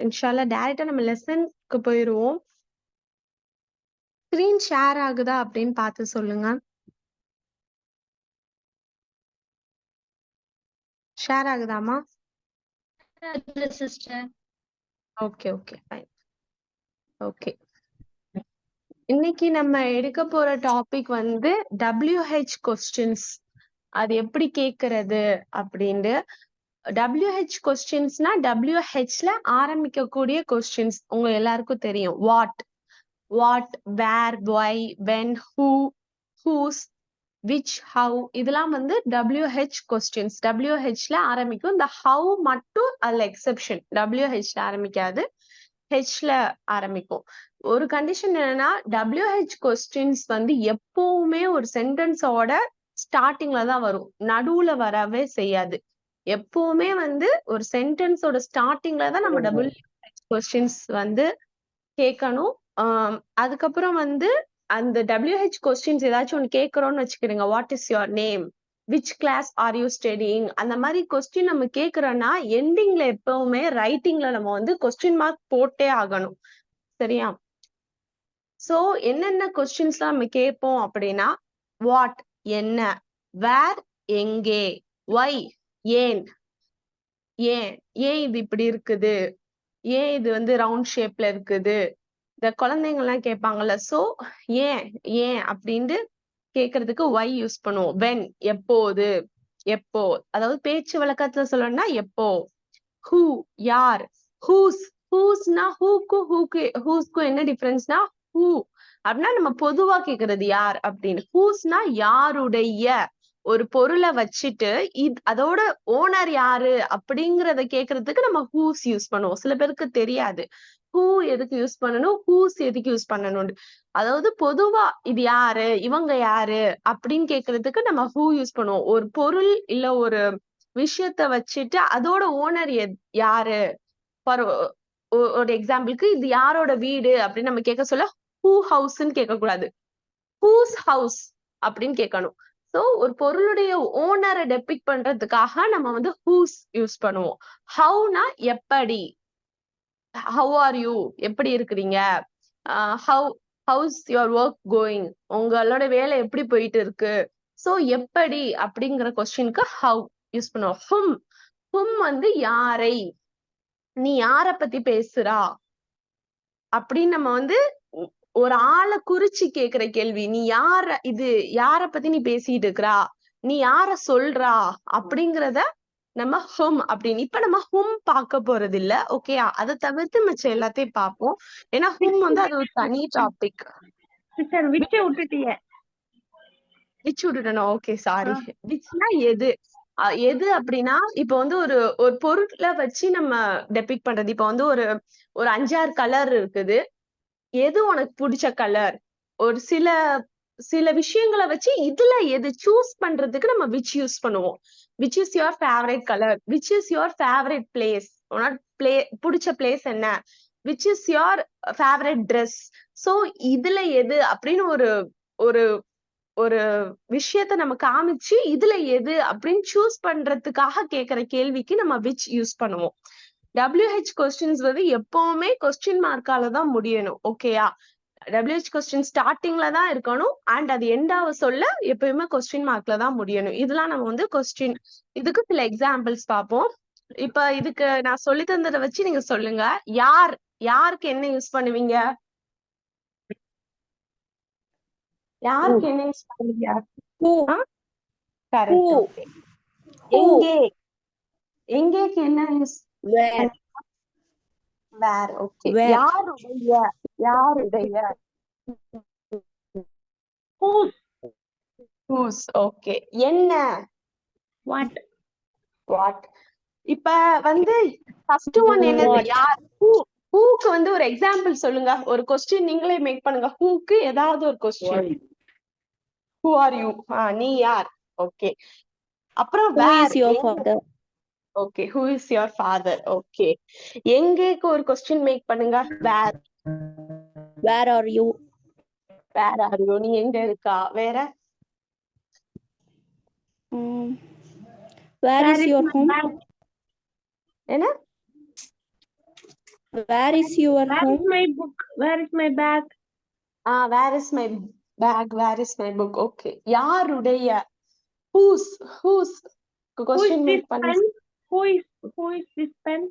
இன்ஷால்லா டைரக்டா நம்ம லெசன்க்கு போயிருவோம். ஸ்க்ரீன் ஷேர் ஆகுதா அப்படின்னு பார்த்து சொல்லுங்க. ஷேர் ஆகுதாம்மா? ஆகுது sister. Okay, okay. Fine. Okay. இன்னைக்கு நம்ம எடுக்க போற டாபிக் வந்து WH கொஸ்டின்ஸ். அது எப்படி கேட்கறது அப்படின்ட்டு. டபிள்யூஹெச் கொஸ்டின்ஸ்னா டபிள்யூஹெச்ல ஆரம்பிக்கக்கூடிய கொஸ்டின்ஸ். உங்க எல்லாருக்கும் தெரியும். What, what, where, why, when, who, whose, which, how இதெல்லாம் வந்து டபிள்யூஹெச் கொஸ்டின்ஸ். டபிள்யூஹெச்ல ஆரம்பிக்கும். இந்த ஹவு மட்டும் அதுல எக்ஸெப்ஷன். டபிள்யூஹெச்ல ஆரம்பிக்காது. ஹெச்ல ஆரம்பிக்கும். ஒரு கண்டிஷன் என்னன்னா டபிள்யூஹெச் கொஸ்டின்ஸ் வந்து எப்பவுமே ஒரு சென்டென்ஸோட ஸ்டார்டிங்ல தான் வரும். நடுவுல வரவே செய்யாது. எப்பவுமே வந்து ஒரு சென்டென்ஸோட ஸ்டார்ட்டிங்ல தான் நம்ம WH கொஸ்டின்ஸ் வந்து கேட்கணும். அதுக்கப்புறம் வந்து அந்த WH கொஸ்டின்ஸ் ஏதாச்சும் ஒண்ணு கேட்கிறோம்னு வச்சுக்கிடுங்க. What is your name? Which class are you studying? அந்த மாரி கொஸ்டின் நம்ம கேட்கிறோம்னா, எண்டிங்ல எப்பவுமே ரைட்டிங்ல நம்ம வந்து கொஸ்டின் மார்க் போட்டே ஆகணும். சரியா? சோ என்னென்ன கொஸ்டின்ஸ்லாம் நம்ம கேட்போம் அப்படின்னா, வாட் என்ன? வேர் எங்கே? வை ஏன்? ஏன்? ஏன் இது இப்படி இருக்குது? ஏன் இது வந்து ரவுண்ட் ஷேப்ல இருக்குது? இந்த குழந்தைங்கலாம் கேட்பாங்கல்ல. சோ ஏன்? ஏன்? அப்படின்ட்டு கேட்கறதுக்கு ஒய் யூஸ் பண்ணுவோம். வென் எப்போது? எப்போ? அதாவது பேச்சு வழக்கத்துல சொல்லணும்னா எப்போ? ஹூ யார்? ஹூஸ் ஹூஸ்னா ஹூக்கு ஹூக்கு ஹூஸ்க்கும் என்ன டிஃபரன்ஸ்னா ஹூ அப்படின்னா நம்ம பொதுவா கேக்குறது யார் அப்படின்னு. ஹூஸ்னா யாருடைய ஒரு பொருளை வச்சுட்டு இது அதோட ஓனர் யாரு அப்படிங்கறத கேக்குறதுக்கு நம்ம ஹூஸ் யூஸ் பண்ணுவோம். சில பேருக்கு தெரியாது. ஹூ எதுக்கு யூஸ் பண்ணணும்? ஹூஸ் எதுக்கு யூஸ் பண்ணணும் அதாவது பொதுவா இது யாரு? இவங்க யாரு? அப்படின்னு கேட்கறதுக்கு நம்ம ஹூ யூஸ் பண்ணுவோம். ஒரு பொருள் இல்ல ஒரு விஷயத்த வச்சுட்டு அதோட ஓனர் எத் யாரு? ஃபார் ஒரு எக்ஸாம்பிள்க்கு இது யாரோட வீடு அப்படின்னு நம்ம கேட்க சொல்ல ஹூ ஹவுஸ்ன்னு கேட்கக்கூடாது. ஹூஸ் ஹவுஸ் அப்படின்னு கேட்கணும். சோ ஒரு பொருளுடைய ஓனரை டெபிக் பண்றதுக்காக நம்ம வந்து ஹூஸ் யூஸ் பண்ணுவோம். ஹவுனா எப்படி? How are you? எப்படி இருக்கிறீங்க? How how's your work going? உங்களோட வேலை எப்படி போயிட்டு இருக்கு? சோ எப்படி அப்படிங்கிற கொஸ்டினுக்கு ஹவ் யூஸ் பண்ணுவோம். ஹும் ஹும் வந்து யாரை? நீ யார பத்தி பேசுறா? அப்படின்னு நம்ம வந்து ஒரு ஆள குறிச்சு கேட்கிற கேள்வி. நீ யார இது யார பத்தி நீ பேசிட்டு இருக்கிறா? நீ யார சொல்றா? அப்படிங்கிறத நம்ம ஹும் அப்படின்னு. இப்ப நம்ம ஹும் பார்க்க போறதில்ல. ஓகேயா? அத தவிர்த்து மிச்சம் எல்லாத்தையும் பார்ப்போம். ஏன்னா ஹும் வந்து அது ஒரு தனி டாபிக். விச்ச விட்டுட்டீங்க. விச் விட்டுட்டேனா? Okay sorry. விச்னா எது? எது அப்படின்னா, இப்ப வந்து ஒரு ஒரு பொருட்கள வச்சு நம்ம டெபிக்ட் பண்றது. இப்ப வந்து ஒரு ஒரு 5, 6 கலர் இருக்குது. எது உனக்கு புடிச்ச கலர்? ஒரு சில சில விஷயங்கள வச்சு இதுல எது சூஸ் பண்றதுக்கு நம்ம விச் யூஸ் பண்ணுவோம். Which is your favourite colour? Which is your favourite place? உனக்கு பிளே புடிச்ச பிளேஸ் என்ன? Which is your favourite dress so இதுல எது அப்படின்னு ஒரு ஒரு ஒரு விஷயத்த நம்ம காமிச்சு, இதுல எது அப்படின்னு சூஸ் பண்றதுக்காக கேட்கிற கேள்விக்கு நம்ம விச் யூஸ் பண்ணுவோம். WH கொஸ்டின்ஸ் வந்து எப்பவுமே கொஸ்டின் மார்க்கால தான் முடியணும். ஓகேயா? WH கொஸ்டின் ஸ்டார்ட்டிங்ல தான் இருக்கணும். அண்ட் அது எண்ட் ஆவ சொல்ல எப்பயுமே கொஸ்டின் மார்க்ல தான் முடியணும். இதெல்லாம் நம்ம வந்து கொஸ்டின் இதுக்கு சில எக்ஸாம்பிள்ஸ் பார்ப்போம். இப்ப இதுக்கு நான் சொல்லி தந்தத வச்சு நீங்க சொல்லுங்க. யார்? யாருக்கு என்ன யூஸ் பண்ணுவீங்க? யாருக்கு என்ன யூஸ் பண்ணுவீங்க? எங்கே? எங்கேக்கு என்ன use where where. Okay. Where? யாருடைய? யாருடைய? Whose whose. ஓகே. என்ன? What what? இப்ப வந்து ஃபர்ஸ்ட் ஒன் என்னது? யார்? ஹூ ஹூக்கு வந்து ஒரு எக்ஸாம்பிள் சொல்லுங்க. ஒரு கொஸ்டின் நீங்களே மேக் பண்ணுங்க. ஹூக்கு ஏதாவது ஒரு கொஸ்டின். Who are you? நீ யார்? ஓகே. அப்புறம் ஹூ வேர்? இஸ் யுவர் எங்க? Father? Okay. Who is your father? Okay. எங்கேக்கு ஒரு கொஸ்டின் மேக் பண்ணுங்க. Where? Where are you? Where are you? நீ எங்க இருக்கா? வேற? ம் வேர் இஸ் யுவர் ஹோம்? என்ன? Your Where is home? my book? Where is my bag? Ah where is my bag where is my book okay யாருடைய whose whose question make பண்ணி pen? Who is who is this pen?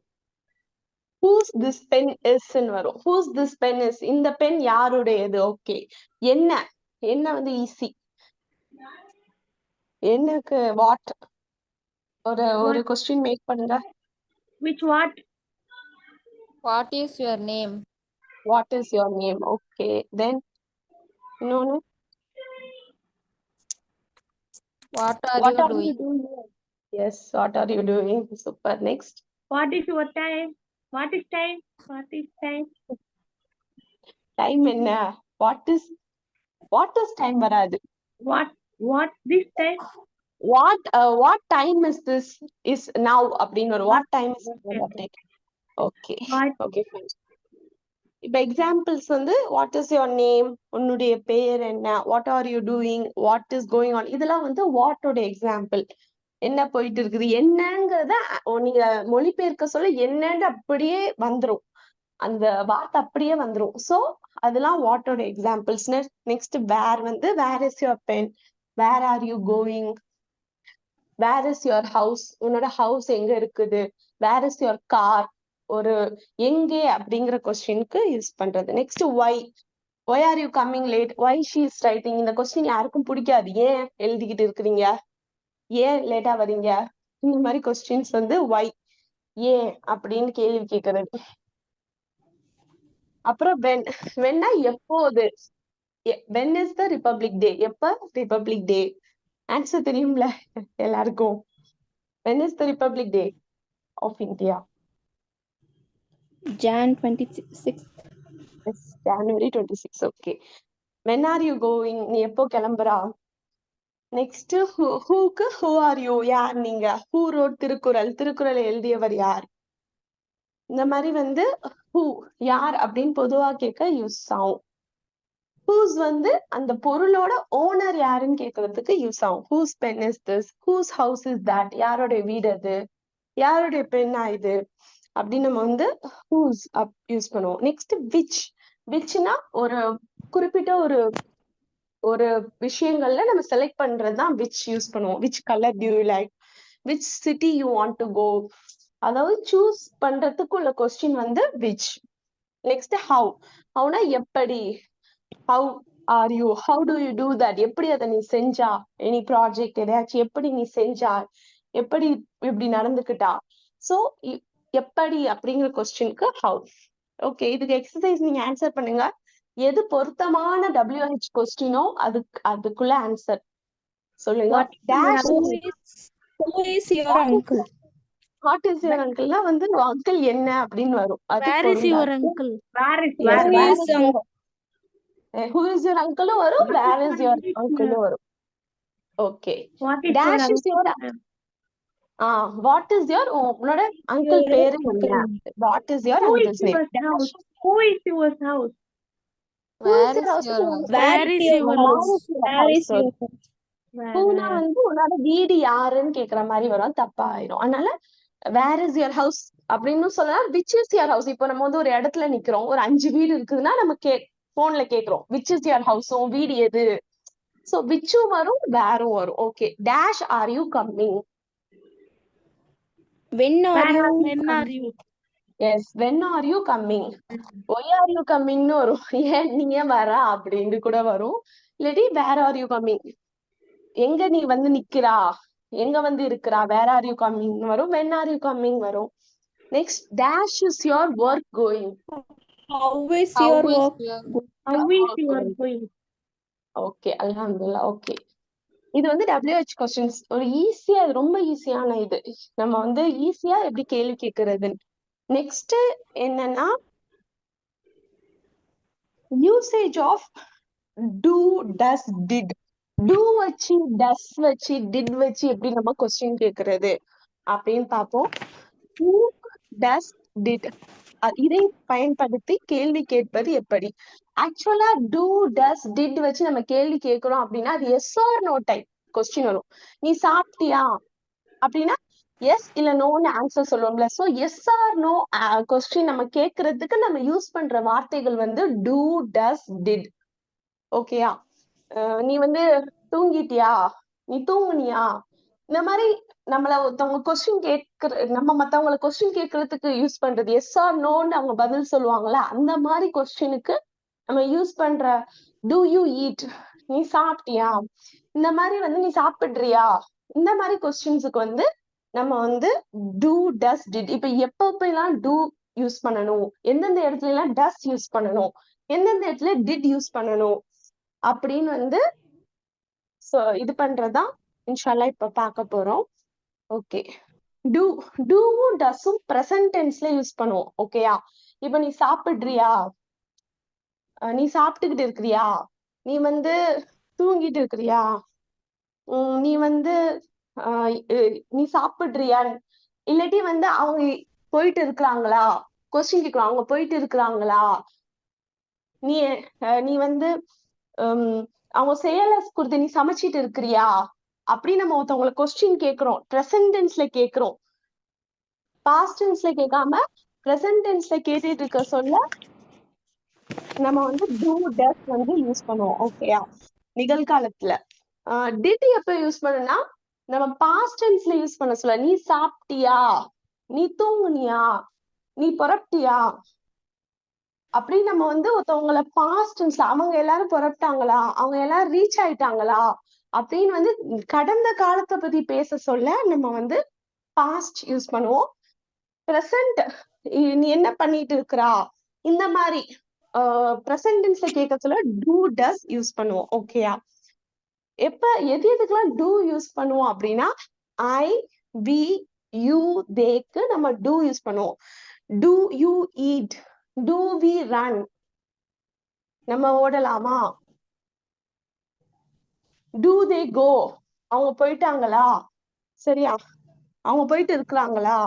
Whose this pen இஸ்ன்னு வரும். Whose this pen is இந்த pen யாருடையது? Okay என்ன? என்ன வந்து easy என்னக்கு what ஒரு ஒரு கொஸ்டின் மேக் பண்ணுங்க Which what? What is your name? What is your name okay then இன்னொன்னு? What are what you are you doing? Doing yes what are you doing super next What is your time? What is time? What is time? Time என்ன what is what is time வராது What what this time? What what time is this is now அப்படின்னு ஒரு what time is okay What okay fine இப்ப examples வந்து what is your name உன்னுடைய பேர் என்ன what are you doing what is going on இதெல்லாம் வந்து வாட்டோட example என்ன போயிட்டு இருக்குது என்னங்கிறத நீங்க மொழிபெயர்க்க சொல்ல என்னன்னு அப்படியே வந்துரும். அந்த வார்த்தை அப்படியே வந்துரும். சோ அதெல்லாம் வாட்டோட எக்ஸாம்பிள்ஸ் நெக்ஸ்ட் வேர் வந்து where is your pen where are you going where is your house உன்னோட ஹவுஸ் எங்க இருக்குது? வேர் இஸ் யுவர் கார் ஒரு எங்கே அப்படிங்கிற கொஸ்டினுக்கு யூஸ் பண்றது. Next why why are you coming late why she is writing இந்த கொஸ்டின் யாருக்கும் பிடிக்காது. ஏன் எழுதிக்கிட்டு இருக்கிறீங்க? ஏன் லேட்டா வரீங்க இந்த மாதிரி கொஸ்டின்ஸ் வந்து ஒய் ஏன் அப்படின்னு கேள்வி கேட்கறது. அப்புறம் வென் வென்னா எப்போது? When is the republic day எப்ப ரிபப்ளிக் டே ஆன்சர் தெரியும்ல எல்லாருக்கும். When is the republic day of India Jan 26th. Yes January twenty six okay when are you going நீ எப்போ கிளம்புறா? நெக்ஸ்ட் ஹூக்கு ஹூ ஆர் யூ யார் நீங்க? Who wrote Thirukkural? திருக்குறளை எழுதியவர் யார்? இந்த மாதிரி வந்து ஹூ யார் அப்படின்னு பொதுவா கேட்க யூஸ் ஆகும். ஹூஸ் வந்து அந்த பொருளோட ஓனர் யாருன்னு கேட்கறதுக்கு யூஸ் ஆகும். Whose pen is this whose house is that யாருடைய வீடு அது? யாருடைய பெண்ணா இது? அப்படின்னு நம்ம வந்து ஹூஸ் அப் யூஸ் பண்ணுவோம். நெக்ஸ்ட் விச் விச்னா ஒரு குறிப்பிட்ட ஒரு ஒரு விஷயங்கள்ல நம்ம செலக்ட் பண்றதுதான் விச் யூஸ் பண்ணுவோம். Which colour do you like which city you want to go அதாவது சூஸ் பண்றதுக்கு உள்ள கொஸ்டின் வந்து விச் நெக்ஸ்ட் ஹவு ஹவுனா எப்படி? How are you how do you do that எப்படி அதை நீ செஞ்சா? எனி ப்ராஜெக்ட் எதையாச்சும் எப்படி நீ செஞ்சா? எப்படி இப்படி நடந்துக்கிட்டா? சோ எப்படி அப்படிங்கிற கொஸ்டினுக்கு ஹவு ஓகே இதுக்கு எக்ஸசைஸ் நீங்க ஆன்சர் பண்ணுங்க. எது பொருத்தமான WH கொஸ்டினோ அதுக்கு அதுக்குள்ள ஆன்சர் சொல்லுங்க What is dash Who is, who is your uncle? What is your அங்கிள்னா வந்து அங்கிள் என்ன அப்படின்னு வரும் அது where is is your- uncle? Eh, who is your uncle வரும் வேர் இஸ் யுவர் அங்கிள் வரும் okay what is your dash is your? Ah what is your உன்னோட uncle பேரு. என்ன what is your uncle's name? Who is your house? Where is your house? Where is your house? Where is your house? Where, ஹூனா where? வந்து உன்னோட வீடு யாருன்னு கேக்குற மாதிரி வரும். தப்பா ஆயிரும் அதனால வேர் இஸ் யுவர் ஹவுஸ் அப்படின்னு சொல்லலாம். விச் இஸ் யுவர் ஹவுஸ் இப்போ நம்ம வந்து ஒரு இடத்துல நிக்கிறோம். ஒரு அஞ்சு வீடு இருக்குதுன்னா நம்ம கே போன்ல கேக்குறோம். விச் இஸ் யுவர் ஹவுஸ் உன் வீடு எது? சோ விச்சும் வரும் வேரும் வரும். Okay dash are you coming When are Where yes when are you coming why are you கம்மிங்னு வரும் ஏன் நீ ஏன் வரா? அப்படின்னு கூட வரும். இல்லாட்டி வேர் ஆர் யூ கம்மிங் எங்க நீ வந்து நிக்கிறா? எங்க வந்து இருக்கிறா? வேர் ஆர் யூ கம்மிங் வரும். வென் ஆர் யூ கம்மிங் வரும். Next dash is your work going? Okay அல்ஹம்துலில்லாஹ் ஓகே இது வந்து WH கொஸ்டின்ஸ் ஒரு ஈஸியா ரொம்ப ஈஸியான இது. நம்ம வந்து ஈஸியா எப்படி கேள்வி கேட்கறதுன்னு நெக்ஸ்ட் என்னன்னா usage of do does did do வச்சு டஸ் வச்சு டிட் வச்சு எப்படி நம்ம கொஸ்டின் கேட்கறது அப்படின்னு பார்ப்போம். டூ டஸ் டிட் இதை பயன்படுத்தி கேள்வி கேட்பது எப்படி? ஆக்சுவலா டூ டஸ் டிட் வச்சு நம்ம கேள்வி கேட்கிறோம் அப்படின்னா அது yes or no type question வரும். நீ சாப்பிட்டியா? அப்படின்னா எஸ் இல்ல நோன்னு ஆன்சர் சொல்லுவோம்ல. So yes or no question நம்ம கேக்குறதுக்கு நம்ம யூஸ் பண்ற வார்த்தைகள் வந்து டூ டஸ் டிட் ஓகேயா நீ வந்து தூங்கிட்டியா? நீ தூங்குனியா? இந்த மாதிரி நம்மள ஒருத்தவங்க கொஸ்டின் கேட்கற நம்ம மத்தவங்கள கொஸ்டின் கேட்கறதுக்கு யூஸ் பண்றது எஸ் ஆர் நோன்னு அவங்க பதில் சொல்லுவாங்கல்ல அந்த மாதிரி கொஸ்டினுக்கு நம்ம யூஸ் பண்ற டூ யூ ஈட் நீ சாப்பிட்டியா? இந்த மாதிரி வந்து நீ சாப்பிடுறியா? இந்த மாதிரி கொஸ்டின்ஸுக்கு வந்து நம்ம வந்து டூ டஸ் டிட் இப்ப எப்பப்பெல்லாம் டூ யூஸ் பண்ணணும்? எந்தெந்த இடத்துல எல்லாம் டஸ் யூஸ் பண்ணணும்? எந்தெந்த இடத்துல டிட் யூஸ் பண்ணணும்? அப்படின்னு வந்து so இது பண்றதுதான் இன்ஷால்லா இப்ப பார்க்க போறோம். ஓகே டூ டூவும் டஸும் ப்ரெசன்ட் டென்ஸ்ல யூஸ் பண்ணுவோம். ஓகேயா இப்ப நீ சாப்பிடுறியா? நீ சாப்பிட்டுக்கிட்டு இருக்கிறியா? நீ வந்து தூங்கிட்டு இருக்கிறியா? உம் நீ வந்து நீ சாப்பிடுறியா? இல்லாட்டி வந்து அவங்க போயிட்டு இருக்கிறாங்களா? கொஸ்டின் கேட்கலாம். அவங்க போயிட்டு இருக்கிறாங்களா? நீ நீ வந்து அவங்க செயலை கொடுத்து நீ சமைச்சிட்டு இருக்கிறியா? அப்படி நம்ம ஒருத்தவங்களை கொஸ்டின் கேட்கிறோம். ப்ரெசன்டென்ஸ்ல கேட்கிறோம். பாஸ்டென்ஸ்ல கேட்காம ப்ரெசன்டென்ஸ்ல கேட்டுட்டு இருக்க சொல்ல நம்ம வந்து டூ டஸ் வந்து யூஸ் பண்ணுவோம். ஓகேயா நிகழ்காலத்துல. டிட் எப்ப யூஸ் பண்ணுனா நம்ம பாஸ்ட் டென்ஸ்ல யூஸ் பண்ண சொல்ல நீ சாப்பிட்டியா? நீ தூங்குனியா? நீ புறப்பட்டியா அப்படி நம்ம வந்து ஒருத்தவங்கள பாஸ்ட் டென்ஸ்ல அவங்க எல்லாரும் புறப்பட்டாங்களா அவங்க எல்லாரும் ரீச் ஆயிட்டாங்களா? அப்படின்னு வந்து கடந்த காலத்தை பத்தி பேச சொல்ல நம்ம வந்து பாஸ்ட் யூஸ் பண்ணுவோம். ப்ரெசன்ட் நீ என்ன பண்ணிட்டு இருக்கிறா? இந்த மாதிரி ப்ரெசன்டென்ஸ்ல கேட்க சொல்ல டூ டஸ் யூஸ் பண்ணுவோம். ஓகேயா எப்ப எது எதுக்கெல்லாம் டூ யூஸ் பண்ணுவோம் அப்படின்னா ஐ வி யூ தேக்கு நம்ம டூ யூஸ் பண்ணுவோம். Do you eat do we run நம்ம ஓடலாமா? டூ தே கோ அவங்க போயிட்டாங்களா? சரியா? அவங்க போயிட்டு இருக்கிறாங்களா?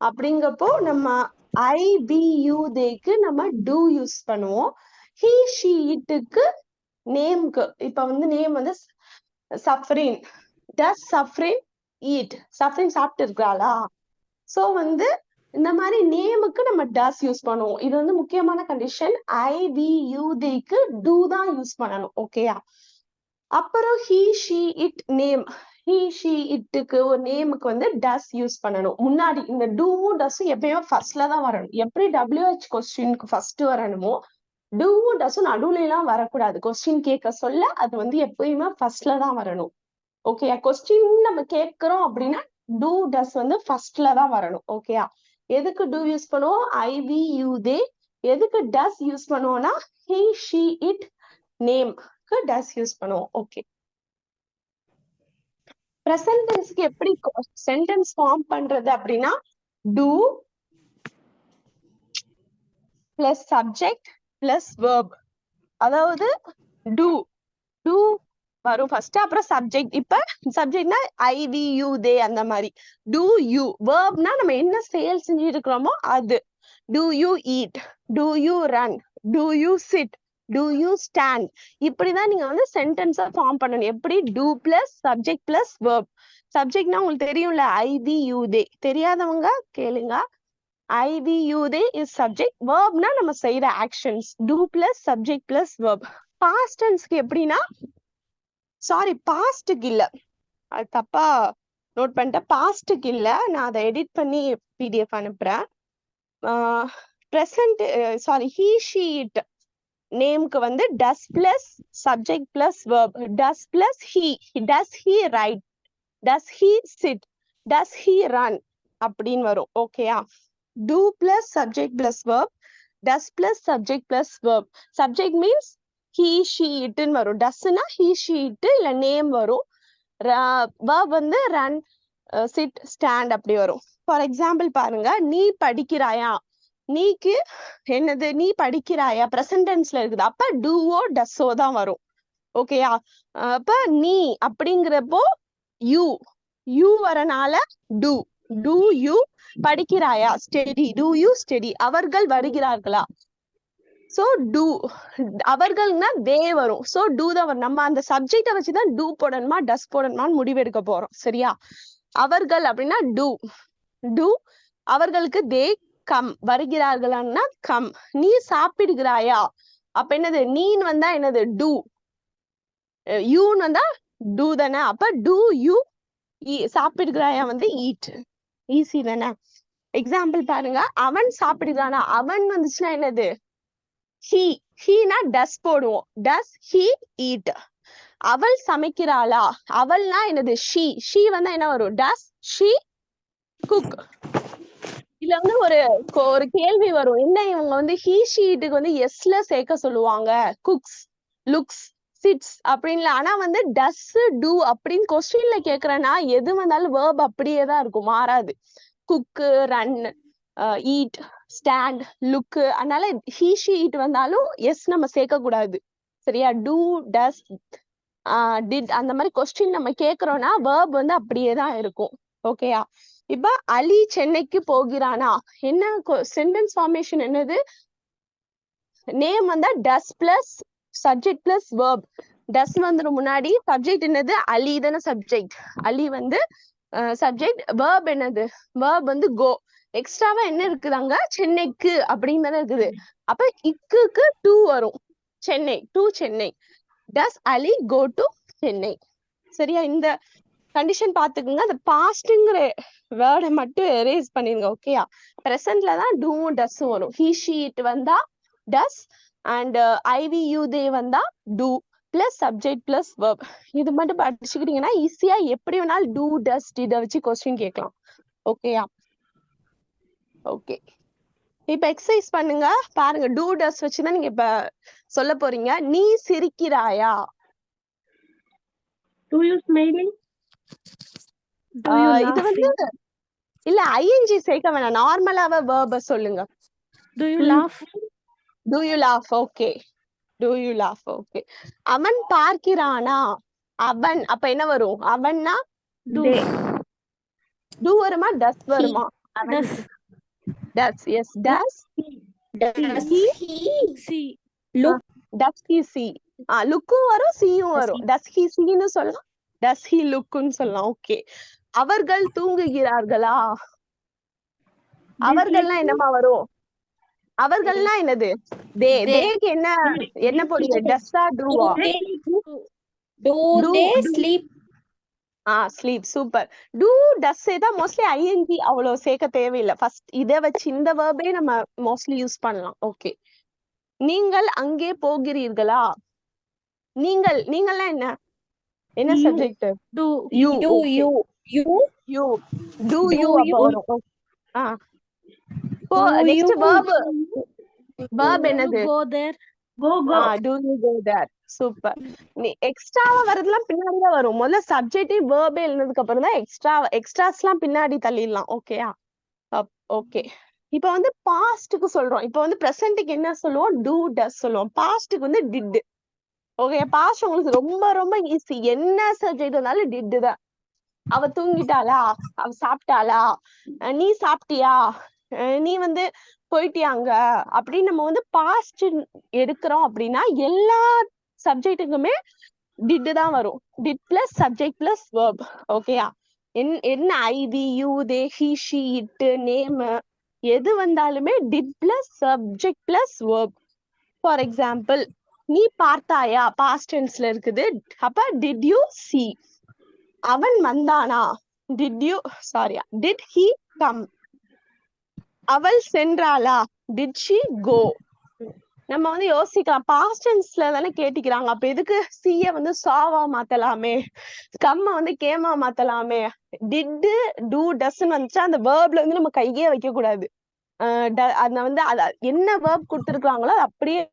அப்படிங்கப்போ நம்ம ஐ வி யூ தேக்கு நம்ம டூ யூஸ் பண்ணுவோம். ஹி ஷி இட்டுக்கு நேம்க்கு இப்ப வந்து நேம் வந்து சஃப்ரின் டஸ் சஃப்ரின் ஈட் சஃப்ரின் சாப்பிட்டு இருக்கிறாளா சோ வந்து இந்த மாதிரி நேமுக்கு நம்ம டஸ் யூஸ் பண்ணுவோம். இது வந்து முக்கியமான கண்டிஷன் ஐ வி யூ தேக்கு டூ தான் யூஸ் பண்ணணும். ஓகேயா அப்புறம் he she it name he she இட்டுக்கு ஒரு நேமுக்கு வந்து டஸ் யூஸ் பண்ணணும். முன்னாடி இந்த டூவும் டஸ்ஸும் எப்பயுமே ஃபர்ஸ்ட்ல தான் வரணும். எப்படி டபிள்யூஹெச் கொஸ்டினுக்கு ஃபர்ஸ்ட் வரணுமோ டூவும் டஸ்ஸும் நடுவுல எல்லாம் வரக்கூடாது. கொஸ்டின் கேட்க சொல்ல அது வந்து எப்பயுமே ஃபர்ஸ்ட்ல தான் வரணும். ஓகேயா கொஸ்டின் நம்ம கேட்கிறோம் அப்படின்னா டூ டஸ் வந்து ஃபர்ஸ்ட்ல தான் வரணும். ஓகேயா எதுக்கு டூ யூஸ் பண்ணுவோம்? ஐ வி யூ தே எதுக்கு டஸ் யூஸ் பண்ணுவோம்னா ஹி ஷி இட் நேம்க்கு டஸ் யூஸ் பண்ணுவோம். ஓகே ப்ரெசன்ட் டென்ஸ்க்கு எப்படி சென்டென்ஸ் ஃபார்ம் பண்றது அப்படின்னா do plus subject plus verb அதாவது டூ டூ வரும் ஃபர்ஸ்ட் அப்புறம் சப்ஜெக்ட் இப்ப சப்ஜெக்ட்னா ஐ வி யூ தே அந்த மாதிரி. டூ யூ வேர்ப்னா நம்ம என்ன செயல் செஞ்சுட்டு இருக்கிறோமோ அது. Do you eat do you run do you sit do you stand இப்படிதான் நீங்க வந்து சென்டென்ஸா ஃபார்ம் பண்ணணும். எப்படி? Do plus subject plus verb சப்ஜெக்ட்னா உங்களுக்கு தெரியும்ல ஐ வி யூ தே தெரியாதவங்க கேளுங்க. I we you they is subject வேர்ப்னா நம்ம செய்யற actions do plus subject plus verb past டென்ஸ்க்கு எப்படின்னா சாரி பாஸ்ட்டுக்கு இல்ல. அது தப்பா நோட் பண்ணிட்டேன் பாஸ்ட்டுக்கு இல்ல. நான் அதை எடிட் பண்ணி பிடிஎஃப் அனுப்புறேன். Present sorry he she it நேம்க்கு வந்து does plus subject plus verb does plus he does he write does he sit does he run அப்படின்னு வரும். ஓகேயா do plus subject plus verb does plus subject plus verb subject means he she இட்டுன்னு வரும். டஸ்னா he she இட்டு இல்ல name வரும். Verb வந்து run sit stand அப்படி வரும். ஃபார் எக்ஸாம்பிள் பாருங்க நீ படிக்கிறாயா? நீக்கு என்னது? நீ படிக்கிறாயா? ப்ரெசன்ட் டென்ஸ்ல இருக்குது. அப்ப டூவோ டஸ்ஸோ தான் வரும். ஓகேயா அப்ப நீ அப்படிங்கிறப்போ யூ யூ வரனால டூ டூ யூ படிக்கிறாயா? ஸ்டெடி டூ யூ ஸ்டெடி அவர்கள் வருகிறார்களா? சோ டூ அவர்கள்னா தே வரும். சோ டூ தான் வரும். நம்ம அந்த சப்ஜெக்ட வச்சுதான் டூ போடணுமா டஸ் போடணுமான்னு முடிவெடுக்க போறோம். சரியா? அவர்கள் அப்படின்னா டூ டூ அவர்களுக்கு தே கம் வருகிறார்களான்னா கம் நீ சாப்பிடுகிறாயா? அப்ப என்னது? நீன்னு வந்தா என்னது? டூ யூன்னு வந்தா டூ தானே? அப்ப டூ யூ சாப்பிடுகிறாயா வந்து ஈட் ஈஸி தானே? எக்ஸாம்பிள் பாருங்க. அவன் சாப்பிடுகிறானா? அவன் வந்துச்சுன்னா என்னது? ஹீ ஹீனா டஸ் போடுவோம். டஸ் ஹீ ஈட் அவள் சமைக்கிறாளா? அவள்னா என்னது? ஷீ ஷீ வந்தா என்ன வரும்? டஸ் ஷீ குக் இதுல வந்து ஒரு ஒரு கேள்வி வரும். என்ன இவங்க வந்து ஹீ ஷீட்டுக்கு வந்து எஸ்ல சேர்க்க சொல்லுவாங்க? குக்ஸ் லுக்ஸ் சிட்ஸ் அப்படின்ல ஆனா வந்து டஸ் டூ அப்படின்னு கொஸ்டின்ல கேக்குறேன்னா எது வந்தாலும் வேர்ப் அப்படியே தான் இருக்கும். மாறாது. Cook run eat stand look அதனால ஹீஷி ஈட் வந்தாலும் எஸ் நம்ம சேர்க்க கூடாது சரியா டூ டஸ் டிட் அந்த மாதிரி கொஸ்டின் நம்ம கேக்குறோம்னா வேர்ப் வந்து அப்படியே தான் இருக்கும். ஓகேயா இப்ப அலி சென்னைக்கு போகிறானா? என்ன சென்டென்ஸ் ஃபார்மேஷன் என்னது? நேம் வந்தா does plus subject plus verb does வந்துடும் முன்னாடி சப்ஜெக்ட் என்னது? அலி தானே சப்ஜெக்ட் அலி வந்து சப்ஜெக்ட் வேர்ப் என்னது? வேர்ப் வந்து கோ எக்ஸ்ட்ராவா என்ன இருக்குது அங்க சென்னைக்கு அப்படின்னு தானே இருக்குது. அப்ப இக்குக்கு டூ வரும். Chennai to Chennai. Does Ali go to Chennai? சரியா? இந்த கண்டிஷன் பாத்துக்கோங்க அந்த பாஸ்ட்ங்கிற வேர்டை மட்டும் எரேஸ் பண்ணிருங்க ஓகேயா பிரசன்ட்ல தான் டூவும் டஸ்ஸும் வரும். ஹீ ஷீட் வந்தா does and I we you they வந்தா do plus subject plus verb. இது மட்டும் படிச்சுக்கிட்டீங்கன்னா ஈஸியா எப்படி வேணாலும் டூ டஸ் டிட வச்சு கொஸ்டின் கேட்கலாம். ஓகேயா ஓகே இப்ப எக்ஸசைஸ் பண்ணுங்க. பாருங்க டூ டஸ் வச்சுதான் நீங்க இப்ப சொல்ல போறீங்க. நீ சிரிக்கிறாயா? Do you smiling? Do you ஆஹ் இது வந்து? இல்ல ஐஎன்ஜி சேர்க்க வேணாம். நார்மலாவே வேர்ப சொல்லுங்க. Do you laugh? Do you laugh okay do you laugh okay அவன் பார்க்கிறானா? அவன் அப்ப என்ன வரும்? அவன்னா. டூ வருமா? டஸ் வருமா? Does yes does see? look. Does he see ஆ லுக்கும் வரும் சியும் வரும். டஸ் ஹி சின்னு சொல்லலாம். டஸ் ஹி லுக்குன்னு சொல்லலாம். ஓகே அவர்கள் தூங்குகிறார்களா? அவர்கள்னா என்னமா வரும்? அவர்கள்னா என்னது? தே தேக்கு என்ன என்ன போடுங்க டஸ்ஸா ட்ரூவா Do. they sleep ஆ ஸ்லீப். சூப்பர். டூ டஸ் தான் மோஸ்ட்லி ஐஎன்ஜி அவ்வளவு சேர்க்க தேவையில்லை. ஃபர்ஸ்ட் இதை வச்சு இந்த வேர்பே நம்ம மோஸ்ட்லி யூஸ் பண்ணலாம். ஓகே நீங்கள் அங்கே போகிறீர்களா? நீங்கள் நீங்கள்லாம் என்ன? என்ன. Subject do you you you you do you. Ah. Next verb verb என்னது? Do you go there super நீ எக்ஸ்ட்ராவா வரதுலாம் பின்னாடி தான் வரும். முதல்ல சப்ஜெக்டே வேர்பே எழுந்ததுக்கு அப்புறம் தான் எக்ஸ்ட்ரா எக்ஸ்ட்ராஸ்லாம் பின்னாடி தள்ளிடலாம். ஓகேயா ஓகே இப்போ வந்து பாஸ்ட்டுக்கு சொல்றோம். இப்போ வந்து ப்ரெசென்ட்டுக்கு என்ன சொல்லுவோம்? டூ டஸ் சொல்லுவோம். பாஸ்ட்டுக்கு வந்து டிட் ஓகே பாஸ்ட் உங்களுக்கு ரொம்ப ரொம்ப ஈஸி என்ன சப்ஜெக்ட் வந்தாலும் டிட் தான். அவ தூங்கிட்டாளா? அவ சாப்பிட்டாளா? நீ சாப்பிட்டியா? நீ வந்து போயிட்டியாங்க அப்படின்னு நம்ம வந்து பாஸ்ட் எடுக்கிறோம் அப்படின்னா எல்லா சப்ஜெக்ட்டுக்குமே டிட்டு தான் வரும். Did plus subject plus verb ஓகேயா என் என்ன I we you they he she it name எது வந்தாலுமே did plus subject plus verb for example நீ பார்த்தாயா? பாஸ்ட் டென்ஸ்ல இருக்குது. அப்ப டிட் யூ சி அவன் வந்தானா? Did you sorry did he come அவள் சென்றாளா? டிட் ஷி கோ நம்ம வந்து யோசிக்கலாம். பாஸ்டன்ஸ்ல தானே கேட்டிக்கிறாங்க. அப்ப எதுக்கு சிய வந்து சாவா மாத்தலாமே? கம்ம வந்து கேமா மாத்தலாமே? டிட்டு டூ டஸ்ன்னு வந்துச்சா அந்த வேர்ப்ல வந்து நம்ம கையே வைக்க கூடாது ட- அந்த வந்து அத என்ன வேர்ப் கொடுத்துருக்காங்களோ அது அப்படியே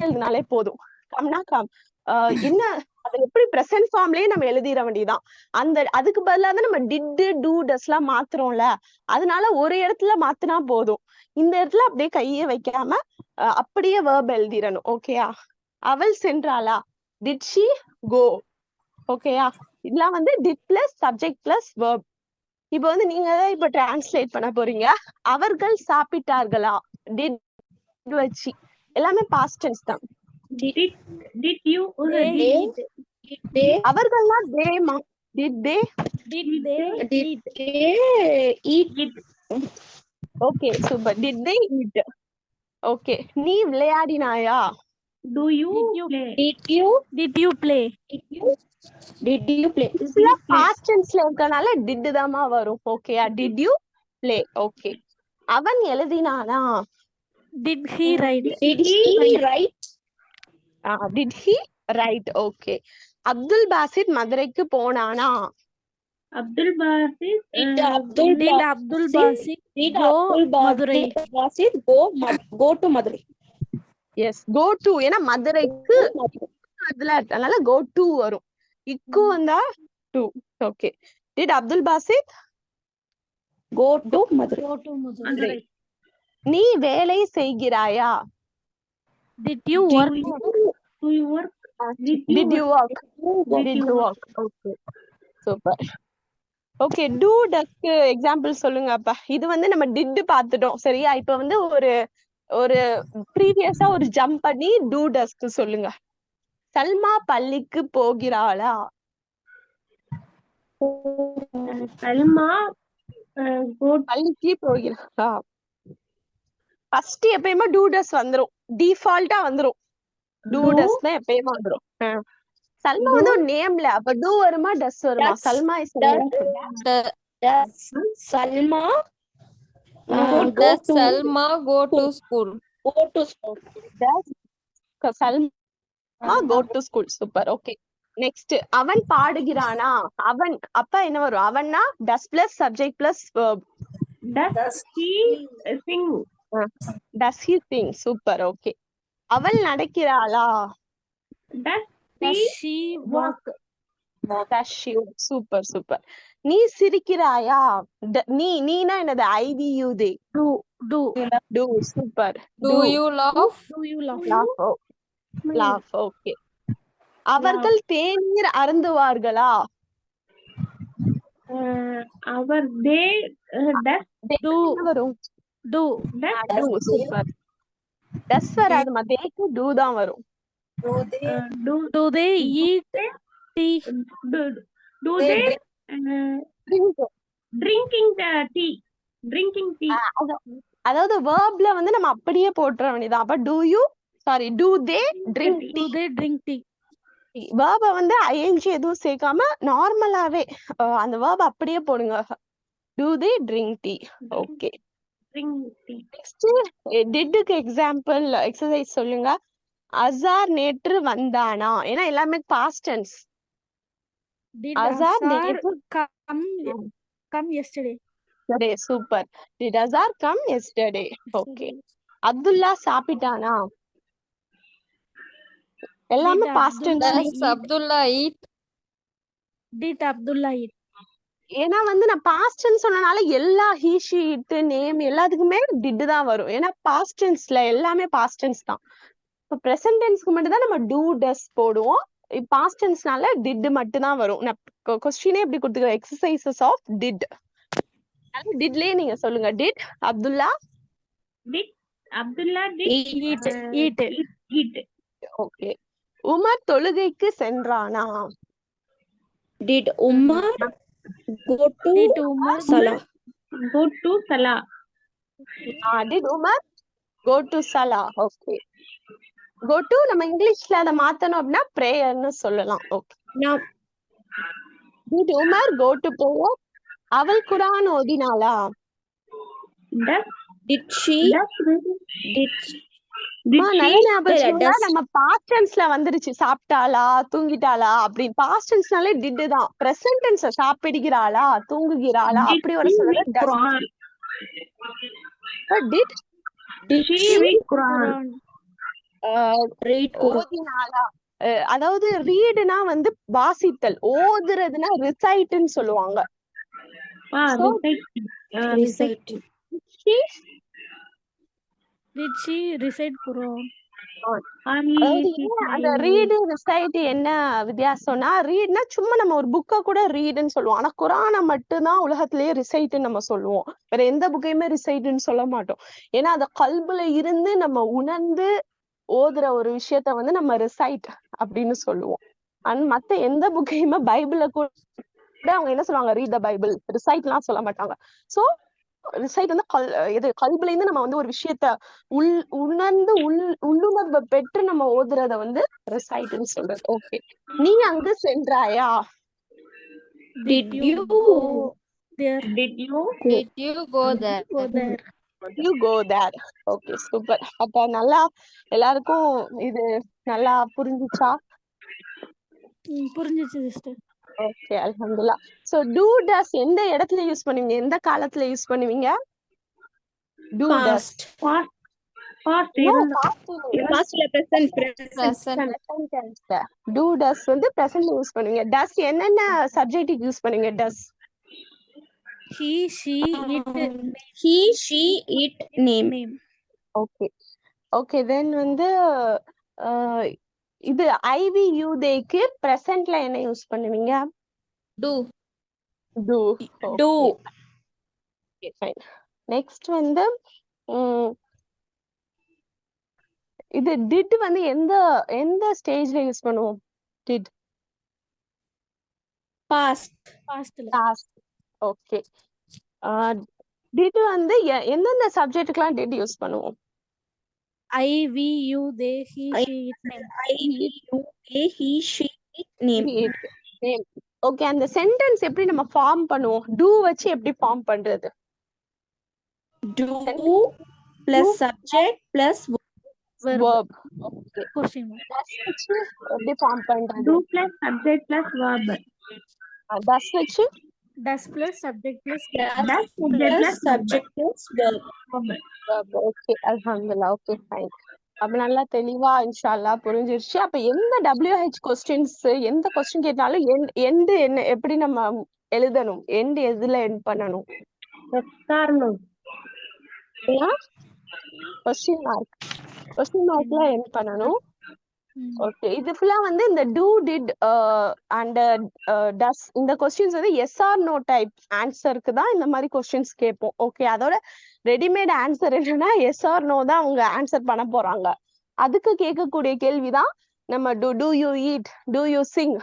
எழுதினாலே போதும். கம்னா கம் ஆஹ் என்ன அதை எப்படி பிரசன்ட் ஃபார்ம்லயே நம்ம எழுதிட வேண்டியதுதான் அந்த அதுக்கு பதிலா தான் நம்ம டிட்டு டூ டஸ் எல்லாம் மாத்துறோம்ல அதனால ஒரு இடத்துல மாத்துனா போதும் இந்த இடத்துல அப்படியே கையே வைக்காம அப்படியே வேர்ப் எழுதிடணும் ஓகேயா அவள் சென்றாளா டிட் ஷி கோ ஓகேயா இதெல்லாம் வந்து did plus subject plus verb இப்போ வந்து நீங்க தான் இப்ப டிரான்ஸ்லேட் பண்ண போறீங்க அவர்கள் சாப்பிட்டார்களா டிட் வச்சு எல்லாமே பாஸ்டன்ஸ் தான் Did, did you? they Did, they அவர்கள்னா தேமா did they Did they Did they eat? Okay super did they eat okay நீ விளையாடினாயா do you play? Did you? Did you play? Did you? Did you play? ஃபுல்லா past டென்ஸ்ல இருக்கறனால did தாமா வரும் ஓகேயா did you play okay அவன் எழுதினானா Did he write? Did he write? Did he write okay Abdul Basith மதுரைக்கு போனானா Abdul Basit. Did uh, Abdul did Ba- Abdul Basit- Basit Did go Abdul Madurai? Basit Basit go Mad- go to Madurai? Yes go to ஏன்னா மதுரைக்கு. அதுல அதனால go to வரும் இக்கு வந்தா to okay did Abdul Basith Go to Madurai. Go to Madurai. நீ வேலை செய்கிறாயா Did you work? Do you work? Did you Go did you work okay super okay do டஸ்க்கு example சொல்லுங்க அப்பா. இது வந்து நம்ம டிட் பார்த்துட்டோம். சரியா? இப்ப வந்து ஒரு ஒரு ப்ரீவியஸா ஒரு ஜம்ப் பண்ணி டூ டஸ்க் சொல்லுங்க. சல்மா பள்ளிக்கு போகிறாளா? go பள்ளிக்கு போகிறாளா ஃபர்ஸ்ட் எப்பயுமே டூ டஸ் வந்துரும். டிஃபால்ட்டா வந்துரும். Two Do? டஸ் தான் எப்பயுமே வந்துரும். சல்மா வந்து ஒரு நேம்ல அப்ப டூ வருமா டஸ் வருமா. Salma is to Salma go to school? go to school? Salma go to school super okay next அவன் பாடுகிறானா? அவன் அப்ப என்ன வரும்? அவன்னா does plus subject plus he uh, sing? Does he sing super okay அவள் நடக்கிறாளா? டஸ் சூப்பர் சூப்பர் நீ சிரிக்கிறாயா? ட- நீ நீனா என்னது? I do you they Do do. Do super Do you laugh? do you laugh? Laugh laugh okay அவர்கள் தேநீர் அருந்துவார்களா? Uh, வரும் do. does do super does வராதுமா தேக்கு டூ தான் வரும். Uh, tea? Do do they uh, drinking the tea? Drinking tea. அதாவது வேர்ப்ல வந்து நம்ம அப்படியே போட்டுற வேண்டியதான் அப்ப do you sorry do they drink Do they drink tea? வேர்ப வந்து ஐஎன்ஜி எதுவும் சேர்க்காம நார்மலாவே அந்த வேர்ப் அப்படியே போடுங்க. Do they drink tea okay டிட்டுக்கு example exercise சொல்லுங்க. அசார் நேற்று வந்தானா? ஏன்னா எல்லாமே பாஸ்ட் டென்ஸ் அசார் Azar நேற்று come come yesterday? Day super did Azar come yesterday okay Abdullah சாப்பிட்டானா? எல்லாமே past Abdullah tense Abdullah eat? Did Abdullah eat? ஏன்னா வந்து நான் பாஸ்ட்னு சொன்னனால எல்லா ஹீ ஷீட் நேம் எல்லாத்துக்குமே டிட் தான் வரும். ஏன்னா பாஸ்ட் டென்ஸ்ல எல்லாமே பாஸ்ட் டென்ஸ் தான். இப்போ ப்ரெசன்ட் டென்ஸ்க்கு மட்டும் தான் நம்ம டூ டஸ் போடுவோம். பாஸ்ட் டென்ஸ்னால டிட் மட்டும் தான் வரும். நான் கொஸ்டினே எப்படி கொடுத்துக்கிறேன். எக்ஸசைசஸ் ஆஃப் டிட் டிட்லயே நீங்க சொல்லுங்க. Did Abdullah Eat. uh, Eat. eat eat? Okay Umar தொழுகைக்கு சென்றானா? Did Umar go to Did Umar Salah? go to Salah? Did Umar go to Salah okay go to நம்ம இங்கிலீஷ்ல அதை மாத்தணும் அப்படின்னா ப்ரேயர்னு சொல்லலாம். Okay Now, did Umar go to prayer அவள் குரான் ஓதினாளா? Did she? Did நம்ம வந்துருச்சு. சாப்பிட்டாளா? தூங்கிட்டாளா? அப்படின்னு. பாஸ்ட் டென்ஸ்னாலே டிட் தான் பிரசன்ட் டென்ஸ் சாப்பிடுகிறாளா? தூங்குகிறாளா? அப்படி ஒரு சொல்ல அதாவது ரீடுனா வந்து வாசித்தல். ஓதுறதுன்னா ரிசைட்னு சொல்லுவாங்க. Did she recite அந்த ரீடு ரிசைட் என்ன வித்தியாசம்னா ரீட்னா சும்மா நம்ம ஒரு புக்கை கூட ரீடுன்னு சொல்லுவோம். ஆனா குரானை மட்டும்தான் உலகத்திலேயே ரிசைட்னு நம்ம சொல்லுவோம். வேற எந்த புக்கையுமே ரிசைட்னு சொல்ல மாட்டோம். ஏன்னா அத கல்புல இருந்து நம்ம உணர்ந்து ஓதுற ஒரு விஷயத்த வந்து நம்ம ரிசைட் அப்படின்னு சொல்லுவோம். அண்ட் மத்த எந்த புக்கையுமே பைபிள கூட அவங்க என்ன சொல்லுவாங்க? ரீட் த பைபிள் ரிசைட்லாம் சொல்ல மாட்டாங்க. சோ ரிசைட் வந்து கல் இது கல்புல இருந்து நம்ம வந்து ஒரு விஷயத்த உள் உணர்ந்து உள் உள்ளுணர்வை பெற்று நம்ம ஓதுறத வந்து ரிசைட்னு சொல்றது. ஓகே நீ அங்கு சென்றாயா? Did you there? Did you Did you go there? go there? You go there okay super அப்ப நல்லா எல்லாருக்கும் இது நல்லா புரிஞ்சுச்சா? புரிஞ்சிச்சு சிஸ்டர் ஓகே அல்ஹம்துலில்லா சோ டூ டஸ் எந்த இடத்துல யூஸ் பண்ணுவீங்க? எந்த காலத்துல யூஸ் பண்ணுவீங்க? டூ டஸ். டூ டஸ் வந்து பிரசன்ட்ல யூஸ் பண்ணுவீங்க. டஸ் என்னென்ன சப்ஜெக்ட்டுக்கு யூஸ் பண்ணுவீங்க? Does he she it. He she it name. Name okay okay then வந்து அஹ், இது ஐவி யூதேக்கு பிரசன்ட்ல என்ன யூஸ் பண்ணுவீங்க? Do. Do do. Okay fine next வந்து இது டிட் வந்து எந்த எந்த ஸ்டேஜ்ல யூஸ் பண்ணுவோம்? Did past. Past ல. டாஸ்க் ஓகே டிட் வந்து எ- எந்தெந்த சப்ஜெக்ட்டுக்கெல்லாம் டிட் யூஸ் பண்ணுவோம்? i we you they he I- she it name i he you they he she it name okay அந்த சென்டென்ஸ் எப்படி நம்ம ஃபார்ம் பண்ணுவோம் டூ வச்சு எப்படி ஃபார்ம் பண்றது do plus subject plus verb verb okay question mark does வச்சு எப்படி form பண்றது do plus subject plus verb டஸ் வச்சு does plus subject plus plus plus subject. plus verb. Okay அல்ஹம்துலில்லாஹ் ஓகே ஃபைன் அப்ப நல்லா தெளிவா இன்ஷால்லா புரிஞ்சிருச்சு. அப்ப எந்த டபிள்யூஹெச் கொஸ்டின்ஸ் எந்த கொஸ்டின் கேட்டாலும் எண்டு என்ன எப்படி நம்ம எழுதணும்? எண்டு எதுல எண்ட் பண்ணணும்? காரணம் கொஸ்டின் மார்க் கொஸ்டின் மார்க்ல எண்ட் பண்ணணும். ஓகே. இது ஃபுல்லா வந்து இந்த டூ டிட் அண்ட் டஸ் இந்த கொஸ்டின்ஸ் வந்து எஸ் ஆர் நோ டைப் ஆன்சருக்கு தான் இந்த மாதிரி கொஸ்டின்ஸ் கேட்போம். ஓகே. அதோட ரெடிமேட் ஆன்சர் என்னன்னா எஸ் ஆர் நோ தான் அவங்க ஆன்சர் பண்ண போறாங்க. அதுக்கு கேட்கக்கூடிய கேள்விதான் நம்ம do do you eat do you sing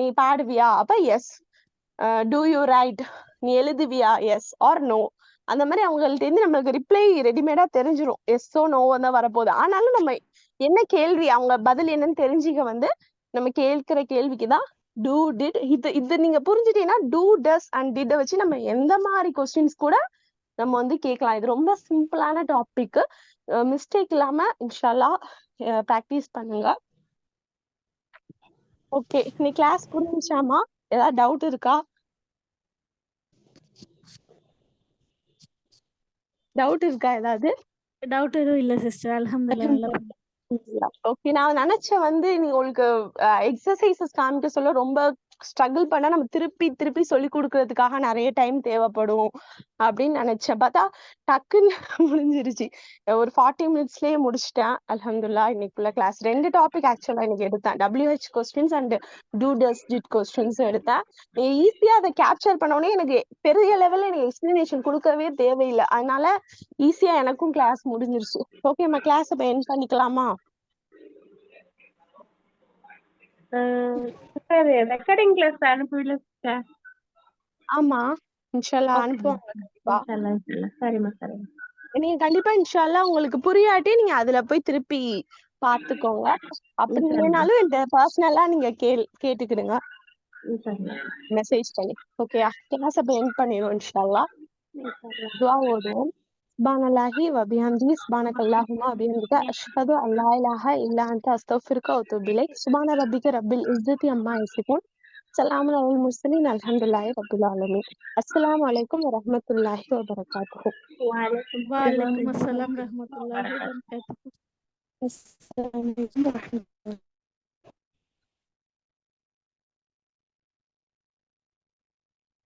நீ பாடுவியா? அப்ப எஸ். டூ யூ ரைட் நீ எழுதுவியா? எஸ். Or no. அந்த மாதிரி அவங்கள்ட்ட இருந்து நம்மளுக்கு ரிப்ளை ரெடிமேடா தெரிஞ்சிடும் எஸ்ஸோ நோவோ தான் வரப்போகுது. ஆனாலும் நம்ம என்ன கேள்வி? அவங்க பதில் என்னன்னு தெரிஞ்சுக்க வந்து நம்ம கேட்கிற கேள்விக்கு தான் டூ டிட் இது இது நீங்க புரிஞ்சுட்டீங்கன்னா டூ டஸ் அண்ட் டிட்ட வச்சு நம்ம எந்த மாதிரி கொஸ்டின்ஸ் கூட நம்ம வந்து கேட்கலாம். இது ரொம்ப சிம்பிளான டாபிக் மிஸ்டேக் இல்லாம இன்ஷால்லா ப்ராக்டிஸ் பண்ணுங்க. ஓகே நீ கிளாஸ் புரிஞ்சுச்சாமா ஏதாவது டவுட் இருக்கா? டவுட் இருக்கா ஏதாவது? டவுட் எதுவும் இல்ல சிஸ்டர் அல்ஹம்துலில்லாஹ் நல்லா ஓகே நான் நினைச்சேன் வந்து நீங்க உங்களுக்கு எக்ஸசைசஸ் காமிக்க சொல்ல ரொம்ப ஸ்ட்ரகிள் பண்ணா நம்ம திருப்பி திருப்பி சொல்லி கொடுக்கறதுக்காக நிறைய டைம் தேவைப்படும் அப்படின்னு நினைச்சேன். பார்த்தா டக்குன்னு முடிஞ்சிருச்சு. ஒரு ஃபார்ட்டி மினிட்ஸ்லயே முடிச்சிட்டேன். அலமதுல்லா இன்னைக்குள்ள கிளாஸ் ரெண்டு டாபிக் ஆக்சுவலா இன்னைக்கு எடுத்தேன். WH questions and do does did questions எடுத்தேன். ஈஸியா அதை கேப்சர் பண்ணோடனே எனக்கு பெரிய லெவல்ல எனக்கு எக்ஸ்பிளனேஷன் கொடுக்கவே தேவையில்லை. அதனால ஈஸியா எனக்கும் கிளாஸ் முடிஞ்சிருச்சு. ஓகே நம்ம கிளாஸ் அப்ப என் பண்ணிக்கலாமா? சார் ரெக்கார்டிங் கிளாஸ் அனுப்பவில்லை சார். ஆமா இன்ஷால்லா அனுப்புவாங்க கண்டிப்பா. சரிம்மா சரிம்மா நீங்க கண்டிப்பா இன்ஷால்லா உங்களுக்கு புரியாட்டி நீங்க அதுல போய் திருப்பி பாத்துக்கோங்க. அப்படி இல்லைனாலும் இந்த பர்சனலா நீங்க கேள் கேட்டுக்கிடுங்க. மெசேஜ் பண்ணி. ஓகேயா கிளாஸ் அப்ப எண்ட் பண்ணிடுவோம் இன்ஷால்லா. துவா ஓதுவோம். சுபானல்லாஹி வபிஹம்தி சுபானக் அல்லாஹுமா வபிஹம்திக அஷ்ஹது அல்லா இலாஹ இல்லா அன்த அஸ்தக்ஃபிருக வ அத்தூபு இலைக் சுபான ரப்பிக ரப்பில் இஸ்ஸத்தி அம்மா யசிஃபூன் சலாமுன் அலல் முர்சலீன் அல்ஹம்துலில்லாஹி ரப்பில் ஆலமீன் அஸ்ஸலாமு அலைக்கும் வரஹ்மத்துல்லாஹி வபரகாத்துஹு வலைக்கும் அஸ்ஸலாம் ரஹ்மத்துல்லாஹி வபரகாத்துஹு அஸ்ஸலாமு அலைக்கும் வரஹ்மத்துல்லாஹி